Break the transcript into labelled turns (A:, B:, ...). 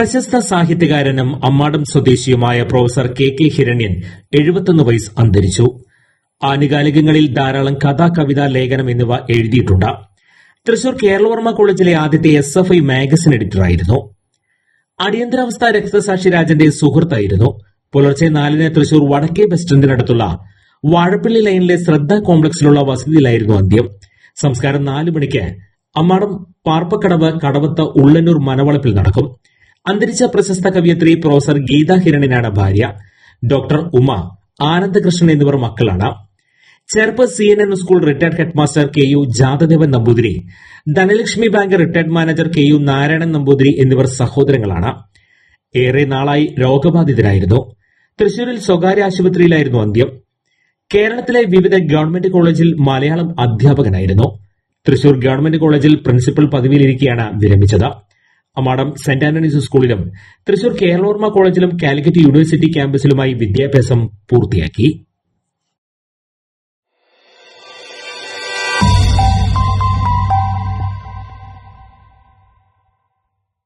A: പ്രശസ്ത സാഹിത്യകാരനും അമ്മാടം സ്വദേശിയുമായ പ്രൊഫസർ കെ കെ ഹിരണ്യൻ എഴുപത്തൊന്ന് വയസ്സ് അന്തരിച്ചു. ആനുകാലികങ്ങളിൽ ധാരാളം കഥ കവിത ലേഖനം എന്നിവ എഴുതിയിട്ടുണ്ട്. തൃശൂർ കേരളവർമ്മ കോളേജിലെ ആദ്യത്തെ എസ് എഫ് ഐ മാഗസിൻ എഡിറ്ററായിരുന്നു. അടിയന്തരാവസ്ഥ രക്തസാക്ഷി രാജന്റെ സുഹൃത്തായിരുന്നു. പുലർച്ചെ നാലിന് തൃശൂർ വടക്കേ ബസ് സ്റ്റാൻഡിനടുത്തുള്ള വാഴപ്പള്ളി ലൈനിലെ ശ്രദ്ധ കോംപ്ലക്സിലുള്ള വസതിയിലായിരുന്നു അന്ത്യം. സംസ്കാരം നാലു മണിക്ക് അമ്മാടം പാർപ്പക്കടവ് കടവത്ത് ഉള്ളന്നൂർ മനവളപ്പിൽ നടക്കും. അന്തരിച്ച പ്രശസ്ത കവിയത്രി പ്രൊഫസർ ഗീതാ ഹിരണിനാണ് ഭാര്യ. ഡോക്ടർ ഉമ ആനന്ദകൃഷ്ണൻ എന്നിവർ മക്കളാണ്. ചെറുപ്പ് C N N school retired headmaster K U Jathadevan Namboothiri Dhanalakshmi bank retired manager K U Narayanan Namboothiri എന്നിവർ സഹോദരങ്ങളാണ്. ഏറെ നാളായി രോഗബാധിതരായിരുന്നു. തൃശൂരിൽ സ്വകാര്യ ആശുപത്രിയിലായിരുന്നു അന്ത്യം. കേരളത്തിലെ വിവിധ ഗവൺമെന്റ് കോളേജിൽ മലയാളം അധ്യാപകനായിരുന്നു. തൃശൂർ ഗവൺമെന്റ് കോളേജിൽ പ്രിൻസിപ്പൽ പദവിയിലിരിക്കെയാണ് വിരമിച്ചത്. അമ്മാടം സെന്റ് ആന്റണീസ് സ്കൂളിലും തൃശൂർ കേരളോർമ കോളേജിലും കാലിക്കറ്റ് യൂണിവേഴ്സിറ്റി ക്യാമ്പസിലുമായി വിദ്യാഭ്യാസം പൂർത്തിയാക്കി.